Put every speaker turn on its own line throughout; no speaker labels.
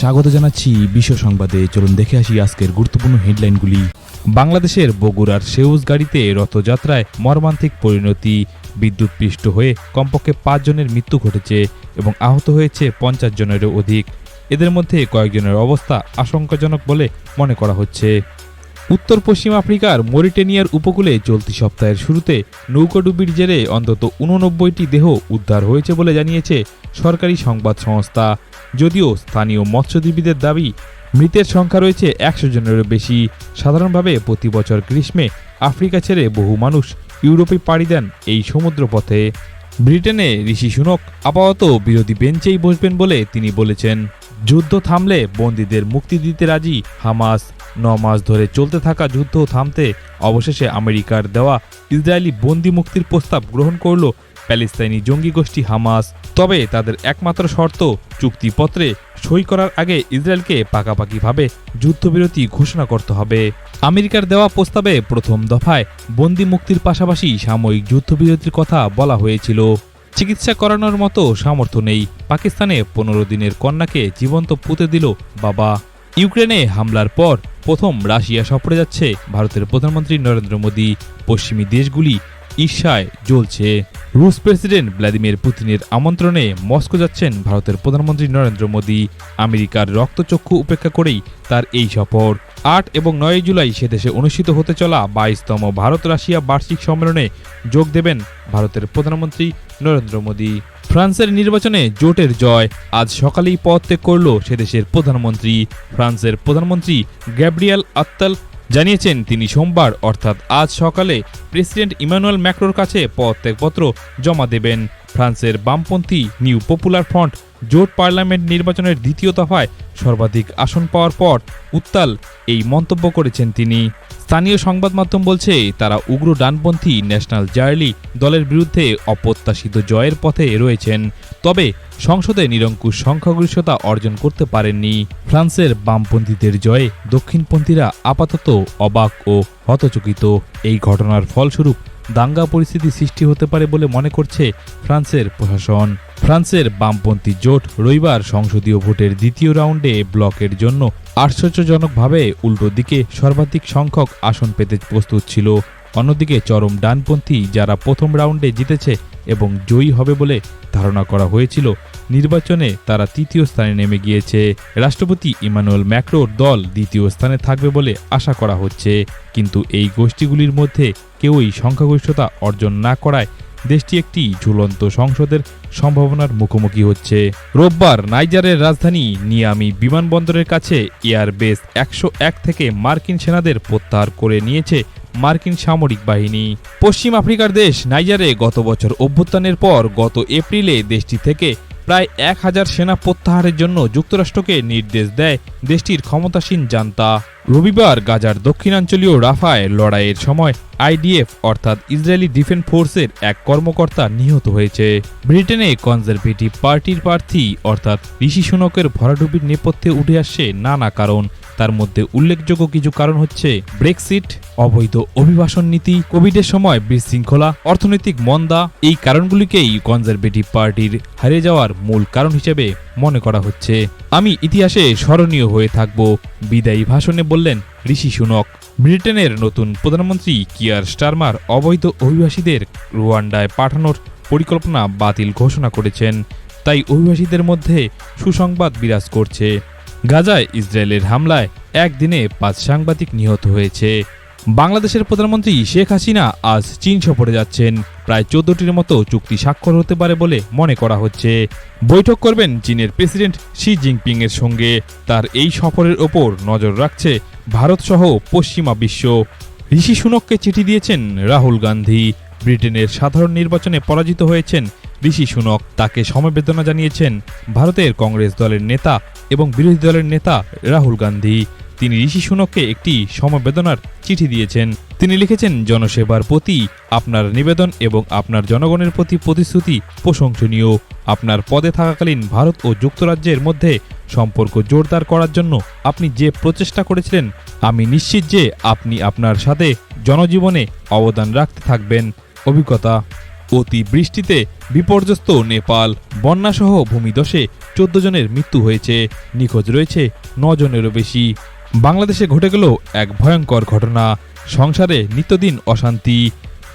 স্বাগত জানাচ্ছি বিশ্ব সংবাদে। চলুন দেখে আসি আজকের গুরুত্বপূর্ণ হেডলাইনগুলি। বাংলাদেশের বগুড়ার সেউজ গাড়িতে রথযাত্রায় মর্মান্তিক পরিণতি। বিদ্যুৎ পৃষ্ঠ হয়ে কমপক্ষে পাঁচজনের মৃত্যু ঘটেছে এবং আহত হয়েছে পঞ্চাশ জনেরও অধিক। এদের মধ্যে কয়েকজনের অবস্থা আশঙ্কাজনক বলে মনে করা হচ্ছে। উত্তর পশ্চিম আফ্রিকার মরিটেনিয়ার উপকূলে চলতি সপ্তাহের শুরুতে নৌকাডুবির জেরে অন্তত উননব্বইটি দেহ উদ্ধার হয়েছে বলে জানিয়েছে সরকারি সংবাদ সংস্থা। যদিও স্থানীয় মৎস্যজীবীদের দাবি, মৃতের সংখ্যা রয়েছে একশো জনেরও বেশি। সাধারণভাবে প্রতি বছর গ্রীষ্মে আফ্রিকা ছেড়ে বহু মানুষ ইউরোপে পাড়ি দেন এই সমুদ্রপথে। ব্রিটেনে ঋষি সুনক আপাতত বিরোধী বেঞ্চেই বসবেন বলে তিনি বলেছেন। যুদ্ধ থামলে বন্দীদের মুক্তি দিতে রাজি হামাস। ন মাস ধরে চলতে থাকা যুদ্ধ থামতে অবশেষে আমেরিকার দেওয়া ইসরায়েলি বন্দি মুক্তির প্রস্তাব গ্রহণ করল প্যালেস্তাইনি জঙ্গি গোষ্ঠী হামাস। তবে তাদের একমাত্র শর্ত, চুক্তিপত্রে সই করার আগে ইসরায়েলকে পাকাপাকিভাবে যুদ্ধবিরতি ঘোষণা করতে হবে। আমেরিকার দেওয়া প্রস্তাবে প্রথম দফায় বন্দি মুক্তির পাশাপাশি সাময়িক যুদ্ধবিরতির কথা বলা হয়েছিল। চিকিৎসা করানোর মতো সামর্থ্য নেই। পাকিস্তানে পনেরো দিনের কন্যাকে জীবন্ত পুঁতে দিল বাবা। ইউক্রেনে হামলার পর প্রথম রাশিয়া সফরে যাচ্ছে ভারতের প্রধানমন্ত্রী নরেন্দ্র মোদী। পশ্চিমী দেশগুলি ঈর্ষায় জ্বলছে। রুশ প্রেসিডেন্ট ভ্লাদিমির পুতিনের আমন্ত্রণে মস্কো যাচ্ছেন ভারতের প্রধানমন্ত্রী নরেন্দ্র মোদী। আমেরিকার রক্তচক্ষু উপেক্ষা করেই তার এই সফর। আট এবং নয় জুলাই সে দেশে অনুষ্ঠিত হতে চলা বাইশতম ভারত রাশিয়া বার্ষিক সম্মেলনে যোগ দেবেন ভারতের প্রধানমন্ত্রী নরেন্দ্র মোদী। ফ্রান্সের নির্বাচনে জোটের জয়। আজ সকালেই পদত্যাগ করল সে দেশের প্রধানমন্ত্রী। ফ্রান্সের প্রধানমন্ত্রী গ্যাব্রিয়াল আত্তাল জানিয়েছেন তিনি সোমবার, অর্থাৎ আজ সকালে প্রেসিডেন্ট ইমানুয়েল ম্যাক্রোর কাছে পদত্যাগপত্র জমা দেবেন। ফ্রান্সের বামপন্থী নিউ পপুলার ফ্রন্ট জোট পার্লামেন্ট নির্বাচনের দ্বিতীয় দফায় সর্বাধিক আসন পাওয়ার পর উত্তাল এই মন্তব্য করেছেন তিনি। স্থানীয় সংবাদ মাধ্যম বলছে, তারা উগ্র ডানপন্থী ন্যাশনাল জার্লি দলের বিরুদ্ধে অপ্রত্যাশিত জয়ের পথে রয়েছেন। তবে সংসদে নিরঙ্কুশ সংখ্যাগরিষ্ঠতা অর্জন করতে পারেননি। ফ্রান্সের বামপন্থীদের জয়ে দক্ষিণপন্থীরা আপাতত অবাক ও হতচকিত। এই ঘটনার ফলস্বরূপ দাঙ্গা পরিস্থিতি সৃষ্টি হতে পারে বলে মনে করছে ফ্রান্সের প্রশাসন। ফ্রান্সের বামপন্থী জোট রবিবার সংসদীয় ভোটের দ্বিতীয় রাউন্ডে ব্লকের জন্য আশ্চর্যজনকভাবে উল্টো দিকে সর্বাধিক সংখ্যক আসন পেতে প্রস্তুত ছিল। অন্যদিকে চরম ডানপন্থী যারা প্রথম রাউন্ডে জিতেছে এবং জয়ী হবে বলে ধারণা করা হয়েছিল, নির্বাচনে তারা তৃতীয় স্থানে নেমে গিয়েছে। রাষ্ট্রপতি ইমানুয়েল ম্যাক্রোর দল দ্বিতীয় স্থানে থাকবে বলে আশা করা হচ্ছে, কিন্তু এই গোষ্ঠীগুলির মধ্যে কেউই সংখ্যাগরিষ্ঠতা অর্জন না করায় দেশটি একটি ঝুলন্ত সংসদের সম্ভাবনার মুখোমুখি হচ্ছে। রোববার নাইজারের রাজধানী নিয়ামি বিমানবন্দরের কাছে এয়ারবেস একশো এক থেকে মার্কিন সেনাদের প্রত্যাহার করে নিয়েছে মার্কিন সামরিক বাহিনী। পশ্চিম আফ্রিকার দেশ নাইজারে গত বছর অভ্যুত্থানের পর গত এপ্রিলে দেশটি থেকে প্রায় এক হাজার সেনা প্রত্যাহারের জন্য যুক্তরাষ্ট্রকে নির্দেশ দেয় দেশটির ক্ষমতাসীন জান্তা। রবিবার গাজার দক্ষিণাঞ্চলীয় রাফায় লড়াইয়ের সময় আইডিএফ অর্থাৎ ইসরায়েলি ডিফেন্স ফোর্সের এক কর্মকর্তা নিহত হয়েছে। ব্রিটেনে কনজারভেটিভ পার্টির প্রার্থী অর্থাৎ ঋষি সুনকের ভরাডুবির নেপথ্যে উঠে আসছে নানা কারণ। তার মধ্যে উল্লেখযোগ্য কিছু কারণ হচ্ছে ব্রেক্সিট, অবৈধ অভিবাসন নীতি, কোভিডের সময় বিশৃঙ্খলা, অর্থনৈতিক মন্দা, এই কারণগুলিকেই কনজারভেটিভ পার্টির হারিয়ে যাওয়ার মূল কারণ হিসেবে মনে করা হচ্ছে। আমি ইতিহাসে স্মরণীয় হয়ে থাকব, বিদায়ী ভাষণে বললেন ঋষি সুনক। ব্রিটেনের নতুন প্রধানমন্ত্রী কিয়ার স্টারমার অবৈধ অভিবাসীদের রুয়ান্ডায় পাঠানোর পরিকল্পনা বাতিল ঘোষণা করেছেন। তাই অভিবাসীদের মধ্যে সুসংবাদ বিরাজ করছে। গাজায় ইসরায়েলের হামলায় একদিনে পাঁচ সাংবাদিক নিহত হয়েছে। বাংলাদেশের প্রধানমন্ত্রী শেখ হাসিনা আজ চীন সফরে যাচ্ছেন। প্রায় চোদ্দটির মতো চুক্তি স্বাক্ষর হতে পারে বলে মনে করা হচ্ছে। বৈঠক করবেন চীনের প্রেসিডেন্ট শি জিনপিং এর সঙ্গে। তার এই সফরের ওপর নজর রাখছে ভারতসহ পশ্চিমা বিশ্ব। ঋষি সুনককে চিঠি দিয়েছেন রাহুল গান্ধী। ব্রিটেনের সাধারণ নির্বাচনে পরাজিত হয়েছেন ঋষি সুনক তাকে সমবেদনা জানিয়েছেন ভারতের কংগ্রেস দলের নেতা এবং বিরোধী দলের নেতা রাহুল গান্ধী। তিনি ঋষি সুনককে একটি সমবেদনার চিঠি দিয়েছেন। তিনি লিখেছেন, জনসেবার প্রতি আপনার নিবেদন এবং আপনার জনগণের প্রতি প্রতিশ্রুতি প্রশংসনীয়। আপনার পদে থাকাকালীন ভারত ও যুক্তরাজ্যের মধ্যে সম্পর্ক জোরদার করার জন্য আপনি যে প্রচেষ্টা করেছিলেন, আমি নিশ্চিত যে আপনি আপনার সাথে জনজীবনে অবদান রাখতে থাকবেন। অভিজ্ঞতা অতি বৃষ্টিতে বিপর্যস্ত নেপাল। বন্যাসহ ভূমিদশে চোদ্দ জনের মৃত্যু হয়েছে। নিখোঁজ রয়েছে জনেরও বেশি। বাংলাদেশে ঘটে গেল এক ভয়ঙ্কর ঘটনা। সংসারে নিত্যদিন অশান্তি।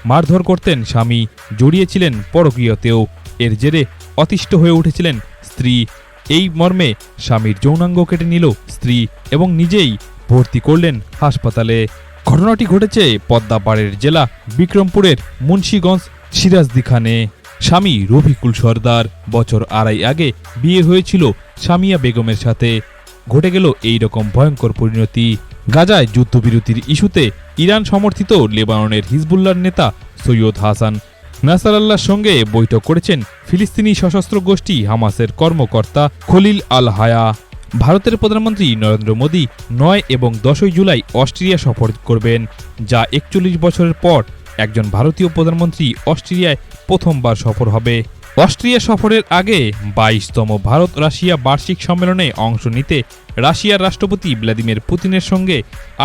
মারধর করতেন স্বামী, জড়িয়েছিলেন পরকীয়তেও। এর জেরে অতিষ্ঠ হয়ে উঠেছিলেন স্ত্রী। এই মর্মে স্বামীর যৌনাঙ্গ কেটে নিল স্ত্রী এবং নিজেই ভর্তি করলেন হাসপাতালে। ঘটনাটি ঘটেছে পদ্মাপাড়ের জেলা বিক্রমপুরের মুন্সীগঞ্জ সিরাজদিখানে স্বামী রফিকুল সর্দার বছর আড়াই আগে বিয়ে হয়েছিল সামিয়া বেগমের সাথে। ঘটে গেল এই রকম ভয়ঙ্কর পরিণতি। গাজায় যুদ্ধবিরতির ইস্যুতে ইরান সমর্থিত লেবাননের হিজবুল্লার নেতা সৈয়দ হাসান। নাসারাল্লাহর সঙ্গে বৈঠক করেছেন ফিলিস্তিনি সশস্ত্র গোষ্ঠী হামাসের কর্মকর্তা খলিল আল হায়া। ভারতের প্রধানমন্ত্রী নরেন্দ্র মোদী নয় এবং দশই জুলাই অস্ট্রেলিয়া সফর করবেন, যা একচল্লিশ বছরের পর একজন ভারতীয় প্রধানমন্ত্রী অস্ট্রেলিয়ায় প্রথমবার সফর হবে। অস্ট্রিয়া সফরের আগে বাইশতম ভারত রাশিয়া বার্ষিক সম্মেলনে অংশ নিতে রাশিয়ার রাষ্ট্রপতি ভ্লাদিমির পুতিনের সঙ্গে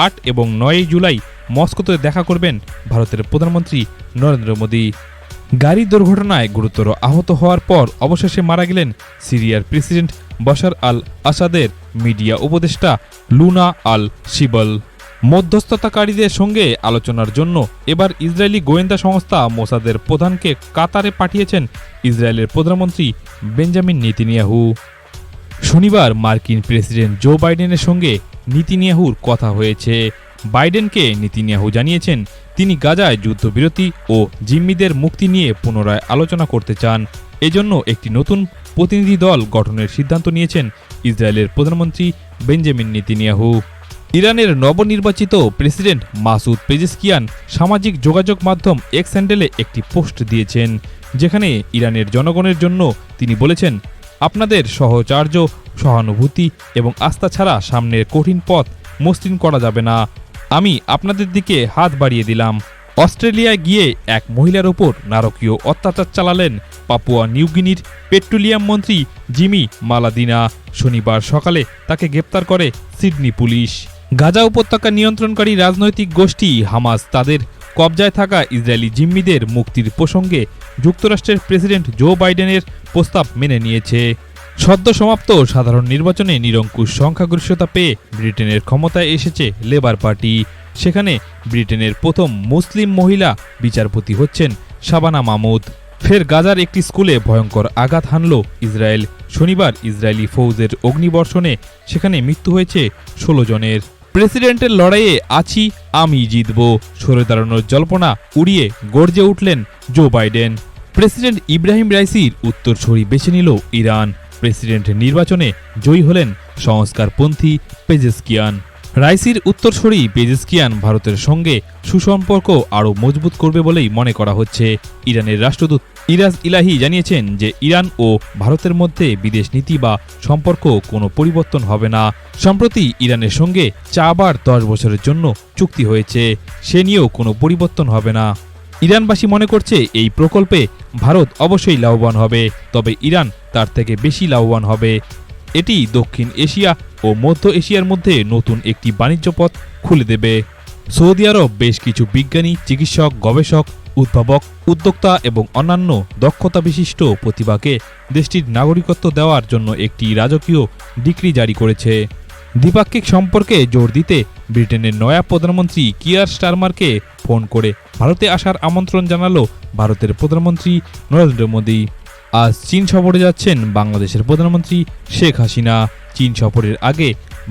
আট এবং নয়ই জুলাই মস্কোতে দেখা করবেন ভারতের প্রধানমন্ত্রী নরেন্দ্র মোদী। গাড়ি দুর্ঘটনায় গুরুতর আহত হওয়ার পর অবশেষে মারা গেলেন সিরিয়ার প্রেসিডেন্ট বশার আল আসাদের মিডিয়া উপদেষ্টা লুনা আল শিবল মধ্যস্থতাকারীদের সঙ্গে আলোচনার জন্য এবার ইসরায়েলি গোয়েন্দা সংস্থা মোসাদের প্রধানকে কাতারে পাঠিয়েছেন ইসরায়েলের প্রধানমন্ত্রী বেঞ্জামিন নেতিনিয়াহু। শনিবার মার্কিন প্রেসিডেন্ট জো বাইডেনের সঙ্গে নীতিনিয়াহুর কথা হয়েছে। বাইডেনকে নীতিনিয়াহু জানিয়েছেন, তিনি গাজায় যুদ্ধবিরতি ও জিম্মিদের মুক্তি নিয়ে পুনরায় আলোচনা করতে চান। এজন্য একটি নতুন প্রতিনিধি দল গঠনের সিদ্ধান্ত নিয়েছেন ইসরায়েলের প্রধানমন্ত্রী বেঞ্জামিন নেতিনিয়াহু। ইরানের নবনির্বাচিত প্রেসিডেন্ট মাসুদ পেজেস্কিয়ান সামাজিক যোগাযোগ মাধ্যম এক্স হ্যান্ডেলে একটি পোস্ট দিয়েছেন, যেখানে ইরানের জনগণের জন্য তিনি বলেছেন, আপনাদের সহচার্য, সহানুভূতি এবং আস্থা ছাড়া সামনের কঠিন পথ মসৃণ করা যাবে না। আমি আপনাদের দিকে হাত বাড়িয়ে দিলাম। অস্ট্রেলিয়ায় গিয়ে এক মহিলার ওপর নারকীয় অত্যাচার চালালেন পাপুয়া নিউগিনির পেট্রোলিয়াম মন্ত্রী জিমি মালাদিনা। শনিবার সকালে তাকে গ্রেপ্তার করে সিডনি পুলিশ। গাজা উপত্যকা নিয়ন্ত্রণকারী রাজনৈতিক গোষ্ঠী হামাস তাদের কবজায় থাকা ইসরায়েলি জিম্মিদের মুক্তির প্রসঙ্গে যুক্তরাষ্ট্রের প্রেসিডেন্ট জো বাইডেনের প্রস্তাব মেনে নিয়েছে। সদ্য সমাপ্ত সাধারণ নির্বাচনে নিরঙ্কুশ সংখ্যাগরিষ্ঠতা পেয়ে ব্রিটেনের ক্ষমতায় এসেছে লেবার পার্টি। সেখানে ব্রিটেনের প্রথম মুসলিম মহিলা বিচারপতি হচ্ছেন শাবানা মামুদ। ফের গাজার একটি স্কুলে ভয়ঙ্কর আঘাত হানল ইসরায়েল। শনিবার ইসরায়েলি ফৌজের অগ্নিবর্ষণে সেখানে মৃত্যু হয়েছে ষোলো জনের। প্রেসিডেন্টের লড়াইয়ে আছি, আমি জিতব। সরে দাঁড়ানোর জল্পনা উড়িয়ে গর্জে উঠলেন জো বাইডেন। প্রেসিডেন্ট ইব্রাহিম রাইসির ছড়ি বেছে নিল ইরান। প্রেসিডেন্ট নির্বাচনে জয়ী হলেন সংস্কারপন্থী পেজেস্কিয়ান। রাইসির উত্তরসূরি পেজেস্কিয়ান ভারতের সঙ্গে সুসম্পর্ক আরও মজবুত করবে বলেই মনে করা হচ্ছে। ইরানের রাষ্ট্রদূত ইরাজ ইলাহি জানিয়েছেন যে ইরান ও ভারতের মধ্যে বিদেশ নীতি বা সম্পর্ক কোনো পরিবর্তন হবে না। সম্প্রতি ইরানের সঙ্গে চাবার দশ বছরের জন্য চুক্তি হয়েছে। সে নিয়েও কোনো পরিবর্তন হবে না। ইরানবাসী মনে করছে এই প্রকল্পে ভারত অবশ্যই লাভবান হবে, তবে ইরান তার থেকে বেশি লাভবান হবে। এটি দক্ষিণ এশিয়া ও মধ্য এশিয়ার মধ্যে নতুন একটি বাণিজ্য পথ খুলে দেবে। সৌদি আরব বেশ কিছু বিজ্ঞানী, চিকিৎসক, গবেষক, উদ্ভাবক, উদ্যোক্তা এবং অন্যান্য দক্ষতা বিশিষ্ট প্রতিভাকে দেশটির নাগরিকত্ব দেওয়ার জন্য একটি রাজকীয় ডিক্রি জারি করেছে। দ্বিপাক্ষিক সম্পর্কে জোর দিতে ব্রিটেনের নয়া প্রধানমন্ত্রী কিয়ার স্টারমারকে ফোন করে ভারতে আসার আমন্ত্রণ জানালো ভারতের প্রধানমন্ত্রী নরেন্দ্র মোদী। আজ চীন সফরে যাচ্ছেন বাংলাদেশের প্রধানমন্ত্রী শেখ হাসিনা। চীন সফরের আগে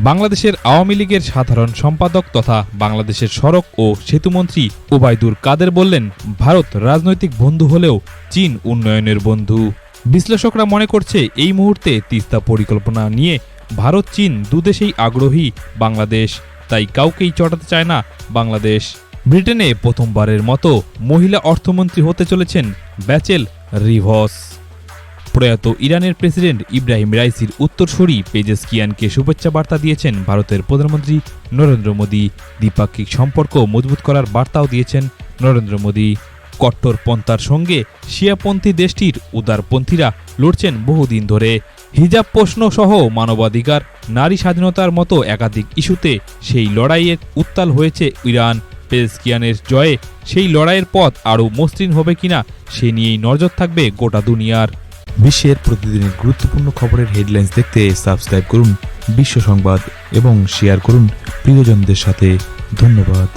বাংলাদেশের আওয়ামী লীগের সাধারণ সম্পাদক তথা বাংলাদেশের সড়ক ও সেতুমন্ত্রী ওবায়দুর কাদের বললেন, ভারত রাজনৈতিক বন্ধু হলেও চীন উন্নয়নের বন্ধু। বিশ্লেষকরা মনে করছে, এই মুহূর্তে তিস্তা পরিকল্পনা নিয়ে ভারত চীন দুদেশেই আগ্রহী বাংলাদেশ, তাই কাউকেই চটাতে চায় না বাংলাদেশ। ব্রিটেনে প্রথমবারের মতো মহিলা অর্থমন্ত্রী হতে চলেছেন ব্যাচেল রিভস। প্রয়াত ইরানের প্রেসিডেন্ট ইব্রাহিম রাইসির উত্তরসূরি পেজেসকিয়ানকে শুভেচ্ছা বার্তা দিয়েছেন ভারতের প্রধানমন্ত্রী নরেন্দ্র মোদী। দ্বিপাক্ষিক সম্পর্ক মজবুত করার বার্তাও দিয়েছেন নরেন্দ্র মোদী। কট্টরপন্থার সঙ্গে শিয়াপন্থী দেশটির উদারপন্থীরা লড়ছেন বহুদিন ধরে। হিজাব প্রশ্ন সহ মানবাধিকার, নারী স্বাধীনতার মতো একাধিক ইস্যুতে সেই লড়াইয়ের উত্তাল হয়েছে ইরান। পেসকিয়ানের জয়ে সেই লড়াইয়ের পথ আরও মসৃণ হবে কিনা সে নিয়েই নজর থাকবে গোটা দুনিয়ার। বিশ্বের প্রতিদিনের গুরুত্বপূর্ণ খবরের হেডলাইন্স দেখতে সাবস্ক্রাইব করুন বিশ্ব সংবাদ এবং শেয়ার করুন প্রিয়জনদের সাথে। ধন্যবাদ।